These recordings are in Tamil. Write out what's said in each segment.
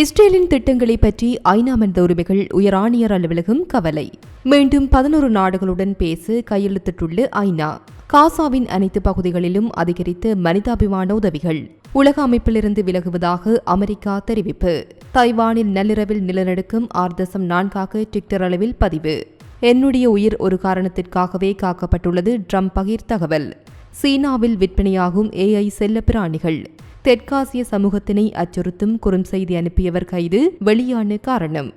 இஸ்ரேலின் திட்டங்களை பற்றி ஐநா மனித உரிமைகள் உயராணியர் அலுவலகம் கவலை. மீண்டும் பதினோரு நாடுகளுடன் பேச கையெழுத்திட்டுள்ள ஐநா. காசாவின் அனைத்து பகுதிகளிலும் அதிகரித்த மனிதாபிமான உதவிகள் உலக அமைப்பிலிருந்து விலகுவதாக அமெரிக்கா தெரிவிப்பு. தைவானில் நள்ளிரவில் நிலநடுக்கம் ஆறு தசம் நான்காக டிக்டர் அளவில் பதிவு. என்னுடைய உயிர் ஒரு காரணத்திற்காகவே காக்கப்பட்டுள்ளது ட்ரம்ப் பகிர் தகவல் சீனாவில் விற்பனையாகும் ஏஐ செல்லப்பிராணிகள். தெற்காசிய சமூகத்தினை அச்சுறுத்தும் குறுஞ்செய்தி அனுப்பியவர் கைது வெளியான காரணம்.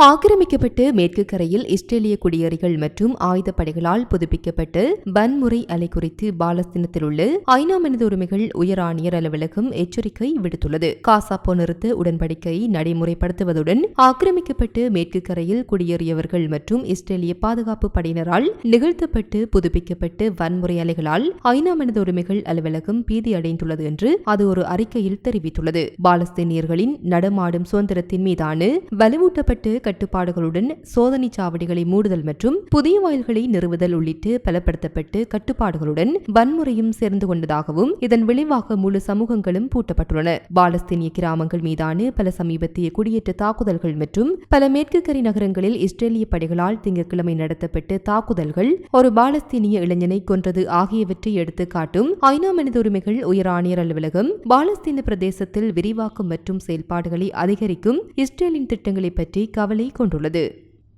ஆக்கிரமிக்கப்பட்டு மேற்கு கரையில் இஸ்ரேலிய குடியேறிகள் மற்றும் ஆயுதப்படைகளால் புதுப்பிக்கப்பட்டு வன்முறை அலை குறித்து பாலஸ்தீனத்தில் உள்ள ஐநா மனித உரிமைகள் உயர் ஆணையர் அலுவலகம் எச்சரிக்கை விடுத்துள்ளது. காசா நிறுத்த உடன்படிக்கையை நடைமுறைப்படுத்துவதுடன் ஆக்கிரமிக்கப்பட்டு மேற்கு கரையில் குடியேறியவர்கள் மற்றும் இஸ்ரேலிய பாதுகாப்பு படையினரால் நிகழ்த்தப்பட்டு புதுப்பிக்கப்பட்டு வன்முறை அலைகளால் ஐநா மனித உரிமைகள் அலுவலகம் பீதி அடைந்துள்ளது என்று அது ஒரு அறிக்கையில் தெரிவித்துள்ளது. பாலஸ்தீனியர்களின் நடமாடும் சுதந்திரத்தின் மீதான வலுவூட்டப்பட்டு கட்டுப்பாடுகளுடன் சோதனை சாவடிகளை மூடுதல் மற்றும் புதிய வாயில்களை நிறுவுதல் உள்ளிட்டு பலப்படுத்தப்பட்டு கட்டுப்பாடுகளுடன் வன்முறையும் சேர்ந்து கொண்டதாகவும் இதன் விளைவாக முழு சமூகங்களும் பூட்டப்பட்டுள்ளன. பாலஸ்தீனிய கிராமங்கள் மீதான பல சமீபத்திய குடியேற்ற தாக்குதல்கள் மற்றும் பல மேற்கு கரை நகரங்களில் இஸ்ரேலிய படைகளால் திங்கட்கிழமை நடத்தப்பட்ட தாக்குதல்கள் ஒரு பாலஸ்தீனிய இளைஞனை கொன்றது ஆகியவற்றை எடுத்து காட்டும் ஐநா மனித உரிமைகள் உயர் ஆணையர் அலுவலகம் பாலஸ்தீன பிரதேசத்தில் விரிவாக்கம் மற்றும் செயல்பாடுகளை அதிகரிக்கும் இஸ்ரேலின் திட்டங்களை பற்றி கவலை நாளை கொண்டுள்ளது.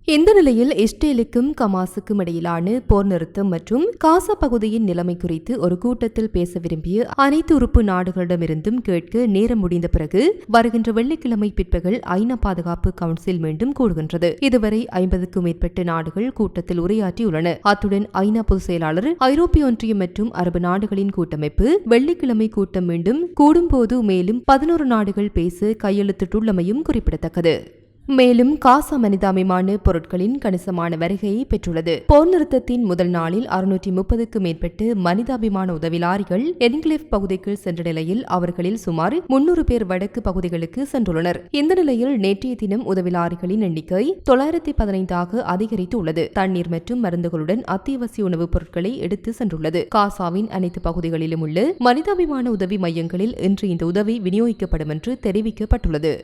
இந்த நிலையில் இஸ்ரேலுக்கும் கமாசுக்கும் இடையிலான போர் நிறுத்தம் மற்றும் காசா பகுதியின் நிலைமை குறித்து ஒரு கூட்டத்தில் பேச விரும்பிய அனைத்து உறுப்பு நாடுகளிடமிருந்தும் கேட்க நேரம் முடிந்த பிறகு வருகின்ற வெள்ளிக்கிழமை பிற்பகல் ஐநா பாதுகாப்பு கவுன்சில் மீண்டும் கூடுகின்றது. இதுவரை ஐம்பதுக்கும் மேற்பட்ட நாடுகள் கூட்டத்தில் உரையாற்றியுள்ளன. அத்துடன் ஐநா பொதுச் செயலாளர் ஐரோப்பிய ஒன்றியம் மற்றும் அரபு நாடுகளின் கூட்டமைப்பு வெள்ளிக்கிழமை கூட்டம் மீண்டும் கூடும்போது மேலும் பதினோரு நாடுகள் பேச கையெழுத்திட்டுள்ளமையும் குறிப்பிடத்தக்கது. மேலும் காசா மனிதாபிமான பொருட்களின் கணிசமான வருகையை பெற்றுள்ளது. போர் நிறுத்தத்தின் முதல் நாளில் அறுநூற்றி முப்பதுக்கு மேற்பட்டு மனிதாபிமான உதவி லாரிகள் என்கிளேவ் பகுதிக்கு சென்ற நிலையில் அவர்களில் சுமார் முன்னூறு பேர் வடக்கு பகுதிகளுக்கு சென்றுள்ளனர். இந்த நிலையில் நேற்றைய தினம் உதவி லாரிகளின் எண்ணிக்கை தொள்ளாயிரத்தி பதினைந்தாக அதிகரித்துள்ளது. தண்ணீர் மற்றும் மருந்துகளுடன் அத்தியாவசிய உணவுப் பொருட்களை எடுத்து சென்றுள்ளது. காசாவின் அனைத்து பகுதிகளிலும் உள்ள மனிதாபிமான உதவி மையங்களில் இன்று இந்த உதவி விநியோகிக்கப்படும் என்று தெரிவிக்கப்பட்டுள்ளது.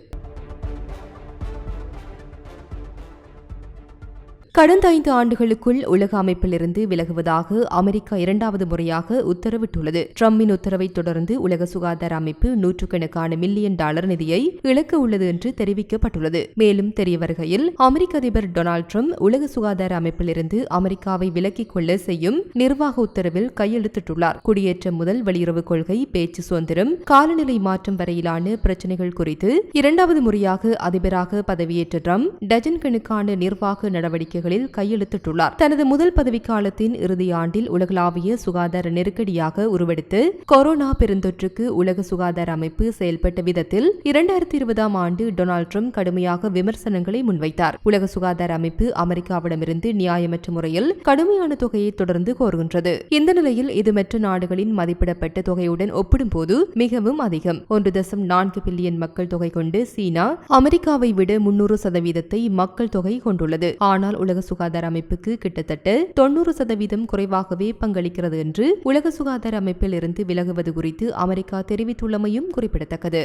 கடந்த ஐந்து ஆண்டுகளுக்குள் உலக அமைப்பிலிருந்து விலகுவதாக அமெரிக்கா இரண்டாவது முறையாக உத்தரவிட்டுள்ளது. டிரம்பின் உத்தரவை தொடர்ந்து உலக சுகாதார அமைப்பு நூற்றுக்கணக்கான மில்லியன் டாலர் நிதியை இழக்க உள்ளது என்று தெரிவிக்கப்பட்டுள்ளது. மேலும் தெரிய வருகையில் அமெரிக்க அதிபர் டொனால்டு ட்ரம்ப் உலக சுகாதார அமைப்பிலிருந்து அமெரிக்காவை விலக்கிக் கொள்ள செய்யும் நிர்வாக உத்தரவில் கையெழுத்திட்டுள்ளார். குடியேற்றம் முதல் வெளியுறவு கொள்கை பேச்சு சுதந்திரம் காலநிலை மாற்றம் வரையிலான பிரச்சினைகள் குறித்து இரண்டாவது முறையாக அதிபராக பதவியேற்ற ட்ரம்ப் டஜன் கணக்கான நிர்வாக நடவடிக்கைகள் ஒப்பந்தங்களில் கையெழுத்திட்டுள்ளார். தனது முதல் பதவிக்காலத்தின் இறுதி ஆண்டில் உலகளாவிய சுகாதார நெருக்கடியாக உருவெடுத்து கொரோனா பெருந்தொற்றுக்கு உலக சுகாதார அமைப்பு செயல்பட்ட விதத்தில் இரண்டாயிரத்தி இருபதாம் ஆண்டு டொனால்டு ட்ரம்ப் கடுமையாக விமர்சனங்களை முன்வைத்தார். உலக சுகாதார அமைப்பு அமெரிக்காவிடமிருந்து நியாயமற்ற முறையில் கடுமையான தொகையை தொடர்ந்து கோருகின்றது. இந்த நிலையில் இது மற்ற நாடுகளின் மதிப்பிடப்பட்ட தொகையுடன் ஒப்பிடும்போது மிகவும் அதிகம். ஒன்று தசம் நான்கு பில்லியன் மக்கள் தொகை கொண்டு சீனா அமெரிக்காவை விட முன்னூறு சதவீதத்தை மக்கள் தொகை கொண்டுள்ளது. ஆனால் உலக உலக சுகாதார அமைப்புக்கு கிட்டத்தட்ட தொன்னூறு சதவீதம் குறைவாகவே பங்களிக்கிறது என்று உலக சுகாதார அமைப்பில் இருந்து விலகுவது குறித்து அமெரிக்கா தெரிவித்துள்ளமையும் குறிப்பிடத்தக்கது.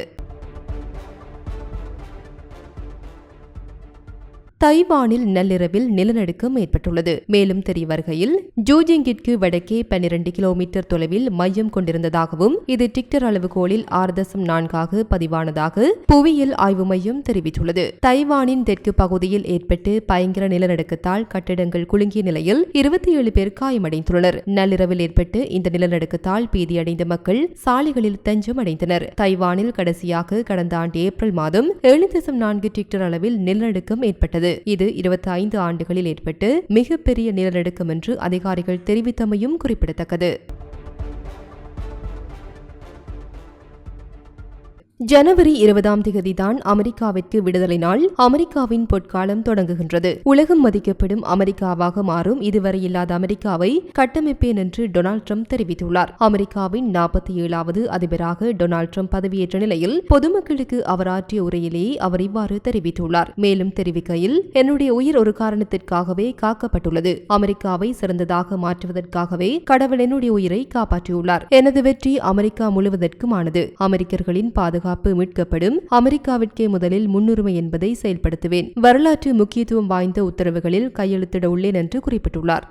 தைவானில் நள்ளிரவில் நிலநடுக்கம் ஏற்பட்டுள்ளது. மேலும் தெரிய வருகையில் ஜூஜிங்கிற்கு வடக்கே பன்னிரண்டு கிலோமீட்டர் தொலைவில் மையம் கொண்டிருந்ததாகவும் இது டிக்டர் அளவுகோலில் ஆறு தசம் நான்காக பதிவானதாக புவியியல் ஆய்வு மையம் தெரிவித்துள்ளது. தைவானின் தெற்கு பகுதியில் ஏற்பட்டு பயங்கர நிலநடுக்கத்தால் கட்டிடங்கள் குலுங்கிய நிலையில் இருபத்தி ஏழு பேர் காயமடைந்துள்ளனர். நள்ளிரவில் ஏற்பட்டு இந்த நிலநடுக்கத்தால் பீதியடைந்த மக்கள் சாலைகளில் தஞ்சம் அடைந்தனர். தைவானில் கடைசியாக கடந்த ஆண்டு ஏப்ரல் மாதம் ஏழு தசம் நான்கு டிக்டர் அளவில் நிலநடுக்கம் ஏற்பட்டது. இது இருபத்தி ஐந்து ஆண்டுகளில் ஏற்பட்டு மிகப்பெரிய நிலநடுக்கம் என்று அதிகாரிகள் தெரிவித்தமையும் குறிப்பிடத்தக்கது. ஜனவரி இருபதாம் தேதி தான் அமெரிக்காவிற்கு விடுதலை நாள். அமெரிக்காவின் பொற்காலம் தொடங்குகின்றது. உலகம் மதிக்கப்படும் அமெரிக்காவாக மாறும். இதுவரை இல்லாத அமெரிக்காவை கட்டமைப்பேன் என்று டொனால்ட் ட்ரம்ப் தெரிவித்துள்ளார். அமெரிக்காவின் நாற்பத்தி ஏழாவது அதிபராக டொனால்ட் ட்ரம்ப் பதவியேற்ற நிலையில் பொதுமக்களுக்கு அவர் ஆற்றிய உரையிலேயே அவர் இவ்வாறு தெரிவித்துள்ளார். மேலும் தெரிவிக்கையில் என்னுடைய உயிர் ஒரு காரணத்திற்காகவே காக்கப்பட்டுள்ளது. அமெரிக்காவை சிறந்ததாக மாற்றுவதற்காகவே கடவுள் என்னுடைய உயிரை காப்பாற்றியுள்ளார். எனது வெற்றி அமெரிக்கா முழுவதற்குமானது. அமெரிக்கர்களின் பாதுகாப்பு பாதுகாப்பு மீட்கப்படும் அமெரிக்காவிற்கே முதலில் முன்னுரிமை என்பதை செயல்படுத்துவேன். வரலாற்று முக்கியத்துவம் வாய்ந்த உத்தரவுகளில் கையெழுத்திட உள்ளேன் என்று குறிப்பிட்டுள்ளார்.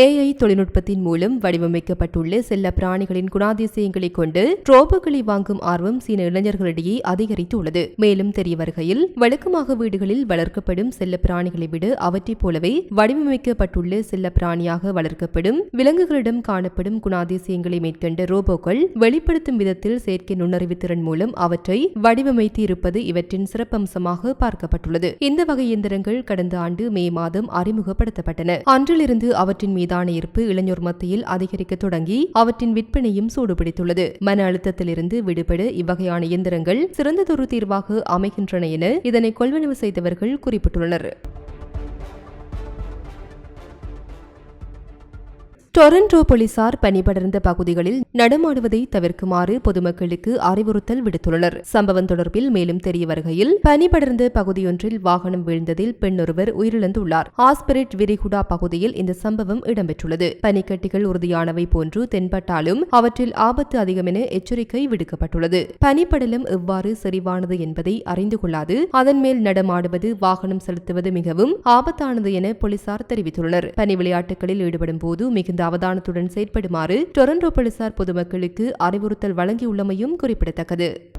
ஏஐ தொழில்நுட்பத்தின் மூலம் வடிவமைக்கப்பட்டுள்ள செல்ல பிராணிகளின் குணாதிசயங்களை கொண்டு ரோபோக்களை வாங்கும் ஆர்வம் சீன இளைஞர்களிடையே அதிகரித்துள்ளது. மேலும் தெரிய வருகையில் வழக்கமாக வீடுகளில் வளர்க்கப்படும் செல்ல பிராணிகளை விட அவற்றைப் போலவே வடிவமைக்கப்பட்டுள்ள செல்ல பிராணியாக வளர்க்கப்படும் விலங்குகளிடம் காணப்படும் குணாதிசயங்களை மேற்கண்ட ரோபோக்கள் வெளிப்படுத்தும் விதத்தில் செயற்கை நுண்ணறிவு திறன் மூலம் அவற்றை வடிவமைத்து இருப்பது இவற்றின் சிறப்பம்சமாக பார்க்கப்பட்டுள்ளது. இந்த வகை இயந்திரங்கள் கடந்த ஆண்டு மே மாதம் அறிமுகப்படுத்தப்பட்டன. அன்றிலிருந்து அவற்றின் மீதான ஈர்ப்பு இளைஞர் மத்தியில் அதிகரிக்க தொடங்கி அவற்றின் விற்பனையும் சூடுபிடித்துள்ளது. மன அழுத்தத்திலிருந்து விடுபட இவ்வகையான இயந்திரங்கள் சிறந்ததொரு தீர்வாக அமைகின்றன என இதனை கொள்வனவு செய்தவர்கள் குறிப்பிட்டுள்ளனர். டொரண்டோ போலீசார் பணிபடர்ந்த பகுதிகளில் நடமாடுவதை தவிர்க்குமாறு பொதுமக்களுக்கு அறிவுறுத்தல் விடுத்துள்ளனர். சம்பவம் தொடர்பில் மேலும் தெரிய வருகையில் பனிபடர்ந்த பகுதியொன்றில் வாகனம் வீழ்ந்ததில் பெண் ஒருவர் உயிரிழந்துள்ளார். ஆஸ்பிரிட் விரிகுடா பகுதியில் இந்த சம்பவம் இடம்பெற்றுள்ளது. பனிக்கட்டிகள் உறுதியானவை போன்று தென்பட்டாலும் அவற்றில் ஆபத்து அதிகம் என எச்சரிக்கை விடுக்கப்பட்டுள்ளது. பனிப்படலம் எவ்வாறு செறிவானது என்பதை அறிந்து கொள்ளாது அதன் மேல் நடமாடுவது வாகனம் செலுத்துவது மிகவும் ஆபத்தானது என போலீசார் தெரிவித்துள்ளனர். பனி விளையாட்டுகளில் ஈடுபடும் போது மிகுந்த அவதானத்துடன் செயற்படுமாறு டொரண்டோ போலீசார் பொதுமக்களுக்கு அறிவுறுத்தல் வழங்கியுள்ளமையும் குறிப்பிடத்தக்கது.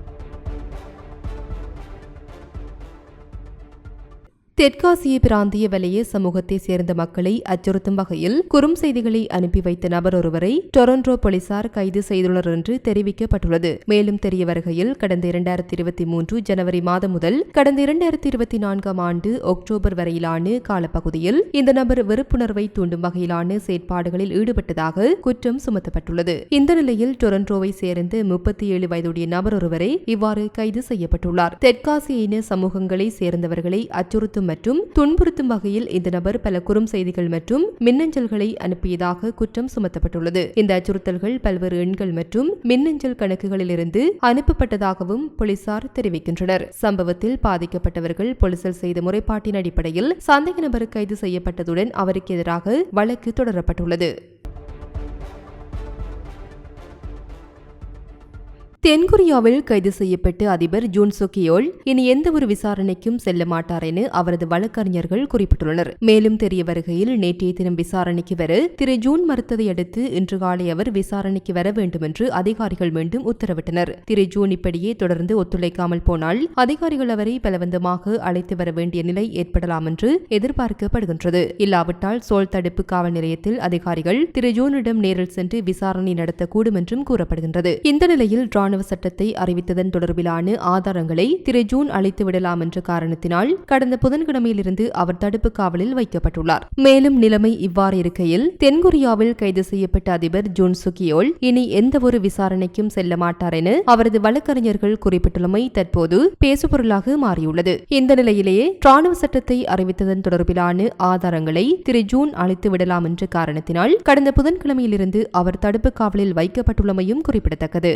தெற்காசிய பிராந்திய வலைய சமூகத்தை சேர்ந்த மக்களை அச்சுறுத்தும் வகையில் குறும் செய்திகளை அனுப்பி வைத்த நபர் ஒருவரை டொரண்டோ போலீசார் கைது செய்துள்ளனர் என்று தெரிவிக்கப்பட்டுள்ளது. மேலும் தெரிய வருகையில் கடந்த இரண்டாயிரத்தி இருபத்தி மூன்று ஜனவரி மாதம் முதல் கடந்த இரண்டாயிரத்தி இருபத்தி நான்காம் ஆண்டு அக்டோபர் வரையிலான காலப்பகுதியில் இந்த நபர் வெறுப்புணர்வை தூண்டும் வகையிலான செயற்பாடுகளில் ஈடுபட்டதாக குற்றம் சுமத்தப்பட்டுள்ளது. இந்த நிலையில் டொரண்டோவை சேர்ந்த முப்பத்தி ஏழு வயதுடைய நபர் ஒருவரை இவ்வாறு கைது செய்யப்பட்டுள்ளார். தெற்காசிய இன சமூகங்களை சேர்ந்தவர்களை அச்சுறுத்தும் மற்றும் துன்புறுத்தும் வகையில் இந்த நபர் பல குறும் செய்திகள் மற்றும் மின்னஞ்சல்களை அனுப்பியதாக குற்றம் சுமத்தப்பட்டுள்ளது. இந்த அச்சுறுத்தல்கள் பல்வேறு எண்கள் மற்றும் மின்னஞ்சல் கணக்குகளிலிருந்து அனுப்பப்பட்டதாகவும் போலீசார் தெரிவிக்கின்றனர். சம்பவத்தில் பாதிக்கப்பட்டவர்கள் போலீசில் செய்த முறைப்பாட்டின் அடிப்படையில் சந்தேக நபர் கைது செய்யப்பட்டதுடன் அவருக்கு எதிராக வழக்கு தொடரப்பட்டுள்ளது. தென்கொரியாவில் கைது செய்யப்பட்ட அதிபர் ஜூன் சுக்கியோல் இனி எந்த ஒரு விசாரணைக்கும் செல்ல மாட்டார் என அவரது வழக்கறிஞர்கள் குறிப்பிட்டுள்ளனர். மேலும் தெரிய வருகையில் நேற்றைய தினம் விசாரணைக்கு வர திரு ஜூன் மறுத்ததை அடுத்து இன்று காலை அவர் விசாரணைக்கு வர வேண்டும் என்று அதிகாரிகள் மீண்டும் உத்தரவிட்டனர். திரு ஜூன் இப்படியே தொடர்ந்து ஒத்துழைக்காமல் போனால் அதிகாரிகள் அவரை பலவந்தமாக அழைத்து வர வேண்டிய நிலை ஏற்படலாம் என்று எதிர்பார்க்கப்படுகின்றது. இல்லாவிட்டால் சோல் தடுப்பு காவல் நிலையத்தில் அதிகாரிகள் திரு ஜூனிடம் நேரில் சென்று விசாரணை நடத்தக்கூடும் என்றும் கூறப்படுகின்றது. இந்த நிலையில் ராணுவ ராணுவ சட்டத்தை அறிவித்ததன் தொடர்பிலான ஆதாரங்களை திரு ஜூன் அளித்து விடலாம் என்ற காரணத்தினால் கடந்த புதன்கிழமையிலிருந்து அவர் தடுப்பு காவலில் வைக்கப்பட்டுள்ளார். மேலும் நிலைமை இவ்வாறு இருக்கையில் தென்கொரியாவில் கைது செய்யப்பட்ட அதிபர் ஜூன் சுகியோல் இனி எந்தவொரு விசாரணைக்கும் செல்ல மாட்டார் என அவரது வழக்கறிஞர்கள் குறிப்பிட்டுள்ளமை தற்போது பேசுபொருளாக மாறியுள்ளது. இந்த நிலையிலேயே ராணுவ சட்டத்தை அறிவித்ததன் தொடர்பிலான ஆதாரங்களை திரு ஜூன் அளித்து விடலாம் என்ற காரணத்தினால் கடந்த புதன்கிழமையிலிருந்து அவர் தடுப்பு காவலில் வைக்கப்பட்டுள்ளமையும் குறிப்பிடத்தக்கது.